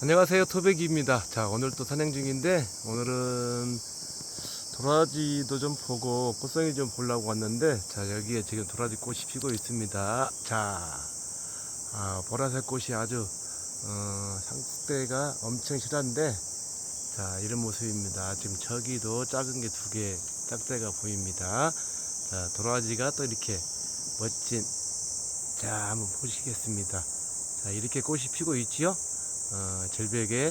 안녕하세요. 토백이입니다. 자 오늘 또 산행 중인데 오늘은 도라지도 좀 보고 꽃송이 좀 보려고 왔는데 자 여기에 지금 도라지 꽃이 피고 있습니다. 자 아, 보라색 꽃이 아주 어, 상대가 엄청 실한데 자 이런 모습입니다. 지금 저기도 작은 게 두 개 짝대가 보입니다. 자 도라지가 또 이렇게 멋진 자 한번 보시겠습니다. 자 이렇게 꽃이 피고 있지요 어, 절벽에 에,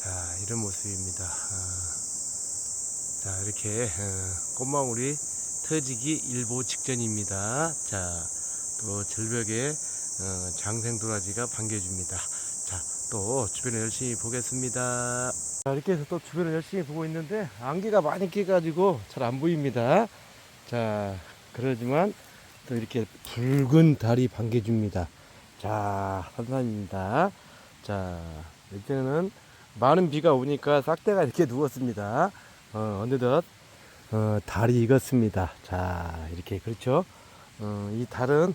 자 이런 모습입니다. 어, 자 이렇게 어, 꽃망울이 터지기 일보 직전입니다. 자또 절벽에 어, 장생 도라지가 반겨줍니다. 자또 주변을 열심히 보겠습니다. 자 이렇게 해서 또 주변을 열심히 보고 있는데 안개가 많이 끼가지고 잘 안 보입니다. 자 그러지만 또 이렇게 붉은 달이 반겨줍니다. 자, 산산입니다. 자, 이제는 많은 비가 오니까 싹대가 이렇게 누웠습니다. 어, 어느덧, 어, 달이 익었습니다. 자, 이렇게, 그렇죠. 어, 이 달은,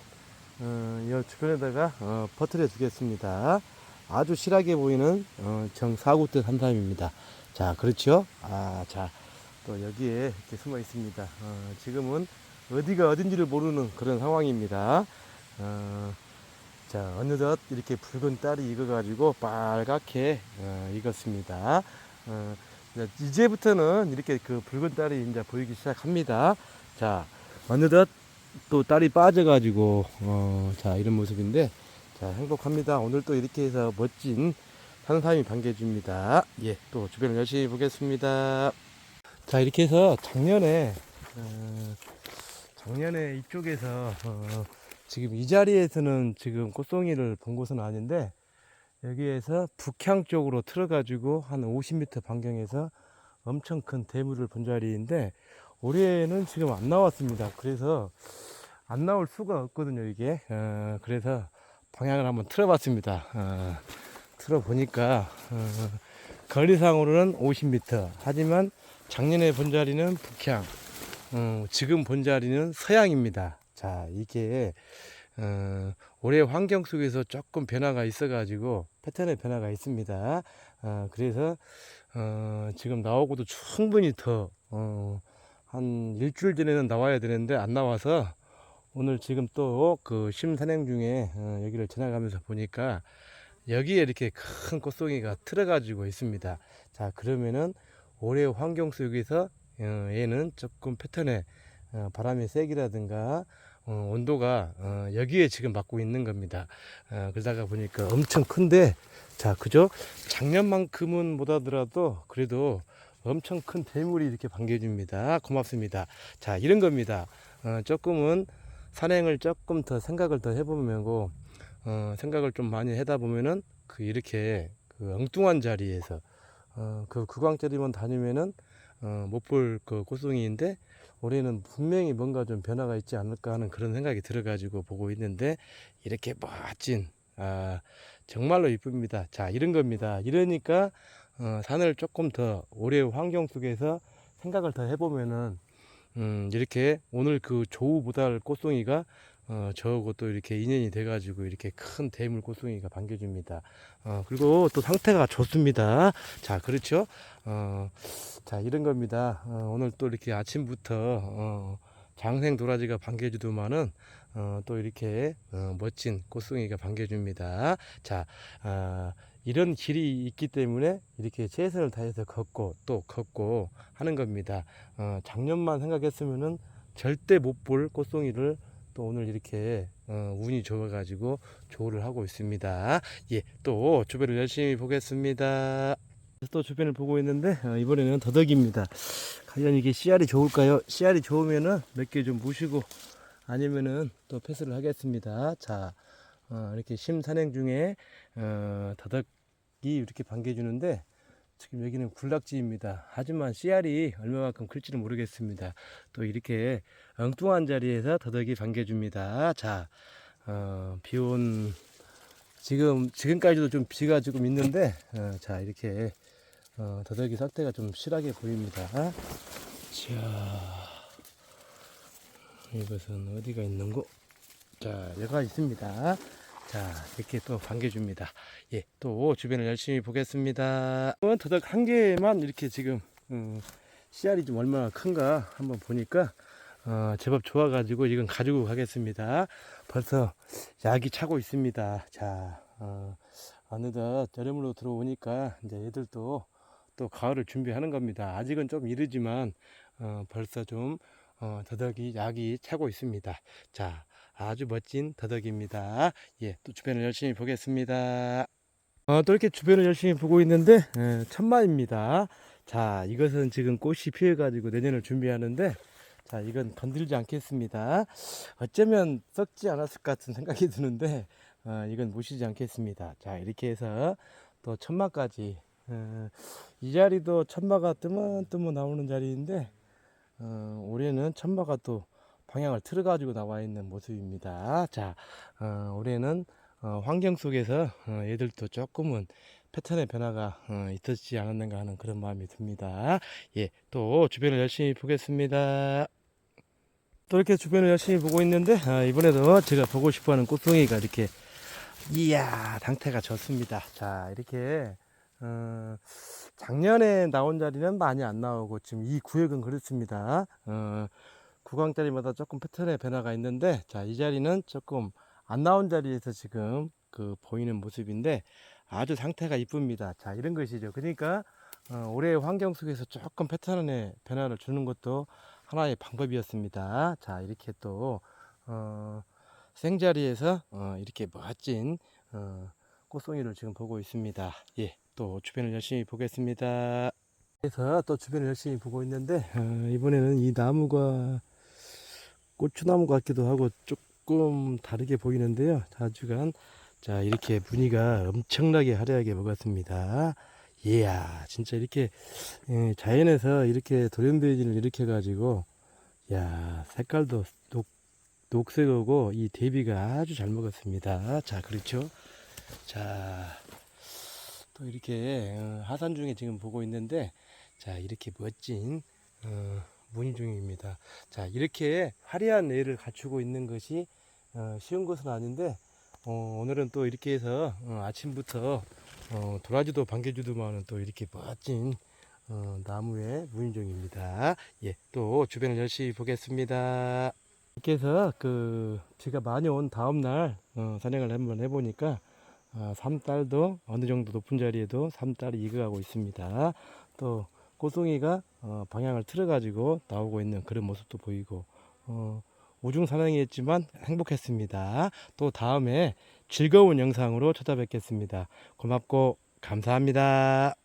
어, 이 주변에다가, 어, 퍼뜨려 두겠습니다. 아주 실하게 보이는, 어, 정사구대 산삼입니다. 자, 그렇죠. 아, 자, 또 여기에 이렇게 숨어 있습니다. 어, 지금은 어디가 어딘지를 모르는 그런 상황입니다. 어, 자, 어느덧 이렇게 붉은 딸이 익어가지고 빨갛게 어, 익었습니다. 어, 이제 이제부터는 이렇게 그 붉은 딸이 이제 보이기 시작합니다. 자, 어느덧 또 딸이 빠져가지고, 어, 자, 이런 모습인데, 자, 행복합니다. 오늘 또 이렇게 해서 멋진 산삼이 반겨줍니다. 예, 또 주변을 열심히 보겠습니다. 자, 이렇게 해서 작년에, 어, 작년에 이쪽에서, 어, 지금 이 자리에서는 지금 꽃송이를 본 곳은 아닌데 여기에서 북향 쪽으로 틀어가지고 한 50m 반경에서 엄청 큰 대물을 본 자리인데 올해는 지금 안 나왔습니다. 그래서 안 나올 수가 없거든요, 이게. 어, 그래서 방향을 한번 틀어봤습니다. 어, 틀어보니까 어, 거리상으로는 50m. 하지만 작년에 본 자리는 북향, 어, 지금 본 자리는 서양입니다. 자, 이게 어, 올해 환경 속에서 조금 변화가 있어가지고 패턴의 변화가 있습니다. 어, 그래서 어, 지금 나오고도 충분히 더 어, 한 일주일 전에는 나와야 되는데 안 나와서 오늘 지금 또 그 심산행 중에 어, 여기를 지나가면서 보니까 여기에 이렇게 큰 꽃송이가 틀어가지고 있습니다. 자 그러면은 올해 환경 속에서 어, 얘는 조금 패턴의 어, 바람의 세기라든가 어, 온도가 어, 여기에 지금 맞고 있는 겁니다. 어, 그러다가 보니까 엄청 큰데 자 그죠? 작년만큼은 못하더라도 그래도 엄청 큰 대물이 이렇게 반겨줍니다. 고맙습니다. 자 이런 겁니다. 어, 조금은 산행을 조금 더 생각을 더 해보면고 어, 생각을 좀 많이 하다 보면은 그 이렇게 그 엉뚱한 자리에서 어, 그 구강짜리만 다니면은 어, 못볼 그 꽃송이인데 올해는 분명히 뭔가 좀 변화가 있지 않을까 하는 그런 생각이 들어가지고 보고 있는데 이렇게 멋진 아 정말로 이쁩니다. 자 이런 겁니다. 이러니까 어, 산을 조금 더 올해 환경 속에서 생각을 더 해보면은 음, 이렇게 오늘 그 조우 보달 꽃송이가 어, 저하고 또 이렇게 인연이 돼가지고 이렇게 큰 대물 꽃송이가 반겨줍니다. 어, 그리고 또 상태가 좋습니다. 자, 그렇죠. 어, 자, 이런 겁니다. 어, 오늘 또 이렇게 아침부터 어, 장생 도라지가 반겨주더만은 어, 또 이렇게 어, 멋진 꽃송이가 반겨줍니다. 자, 아, 이런 길이 있기 때문에 이렇게 최선을 다해서 걷고 또 걷고 하는 겁니다. 어, 작년만 생각했으면은 절대 못 볼 꽃송이를 또 오늘 이렇게 어, 운이 좋아가지고 조를 하고 있습니다. 예, 또 주변을 열심히 보겠습니다. 또 주변을 보고 있는데 어, 이번에는 더덕입니다. 과연 이게 씨알이 좋을까요? 씨알이 좋으면은 몇 개 좀 무시고 아니면은 또 패스를 하겠습니다. 자, 어, 이렇게 심산행 중에 어, 더덕이 이렇게 반겨주는데 지금 여기는 군락지입니다. 하지만 씨알이 얼마만큼 클지는 모르겠습니다. 또 이렇게 엉뚱한 자리에서 더덕이 반겨줍니다. 자, 어, 비온 지금 지금까지도 좀 비가 조금 있는데 어, 자 이렇게 어, 더덕이 상태가 좀 실하게 보입니다. 자, 이것은 어디가 있는고? 자, 여가 있습니다. 자, 이렇게 또 반겨줍니다. 예, 또 주변을 열심히 보겠습니다. 더덕 한 개만 이렇게 지금, 음, 씨알이 좀 얼마나 큰가 한번 보니까, 어, 제법 좋아가지고 이건 가지고 가겠습니다. 벌써 약이 차고 있습니다. 자, 어, 어느덧 여름으로 들어오니까 이제 애들도 또 가을을 준비하는 겁니다. 아직은 좀 이르지만, 어, 벌써 좀, 어, 더덕이 약이 차고 있습니다. 자, 아주 멋진 더덕입니다. 예, 또 주변을 열심히 보겠습니다. 어, 또 이렇게 주변을 열심히 보고 있는데, 에, 천마입니다. 자, 이것은 지금 꽃이 피어가지고 내년을 준비하는데, 자, 이건 건들지 않겠습니다. 어쩌면 썩지 않았을 것 같은 생각이 드는데, 어, 이건 무시지 않겠습니다. 자, 이렇게 해서 또 천마까지, 어, 이 자리도 천마가 뜨문뜨문 나오는 자리인데, 어, 올해는 천마가 또 방향을 틀어가지고 나와 있는 모습입니다. 자, 어, 올해는 어, 환경 속에서 어, 얘들도 조금은 패턴의 변화가 어, 있었지 않았는가 하는 그런 마음이 듭니다. 예, 또 주변을 열심히 보겠습니다. 또 이렇게 주변을 열심히 보고 있는데 아, 이번에도 제가 보고 싶어하는 꽃송이가 이렇게 이야 상태가 좋습니다. 자 이렇게 어, 작년에 나온 자리는 많이 안 나오고 지금 이 구역은 그렇습니다. 어, 구강자리마다 조금 패턴의 변화가 있는데 자 이 자리는 조금 안 나온 자리에서 지금 그 보이는 모습인데 아주 상태가 이쁩니다. 자 이런 것이죠. 그러니까 어, 올해 환경 속에서 조금 패턴의 변화를 주는 것도 하나의 방법이었습니다. 자 이렇게 또 어, 생자리에서 어, 이렇게 멋진 어, 꽃송이를 지금 보고 있습니다. 예, 또 주변을 열심히 보겠습니다. 그래서 또 주변을 열심히 보고 있는데 어, 이번에는 이 나무가 고추나무 같기도 하고 조금 다르게 보이는데요. 자주간 자 이렇게 무늬가 엄청나게 화려하게 먹었습니다. 이야 진짜 이렇게 예, 자연에서 이렇게 돌연변이를 일으켜 가지고 야 색깔도 녹, 녹색하고 이 대비가 아주 잘 먹었습니다. 자 그렇죠. 자 또 이렇게 어, 하산 중에 지금 보고 있는데 자 이렇게 멋진 어, 무늬 중입니다. 자 이렇게 화려한 애를 갖추고 있는 것이 어, 쉬운 것은 아닌데 어, 오늘은 또 이렇게 해서 어, 아침부터 어, 도라지도 반겨주더만은 또 이렇게 멋진 어, 나무의 무인종입니다. 예, 또 주변을 열심히 보겠습니다. 이렇게 해서 그 비가 많이 온 다음 날 어, 산행을 한번 해보니까 어, 삼딸도 어느 정도 높은 자리에도 삼딸이 익어가고 있습니다. 또 꽃송이가 어, 방향을 틀어가지고 나오고 있는 그런 모습도 보이고 어, 우중 산행이었지만 행복했습니다. 또 다음에 즐거운 영상으로 찾아뵙겠습니다. 고맙고 감사합니다.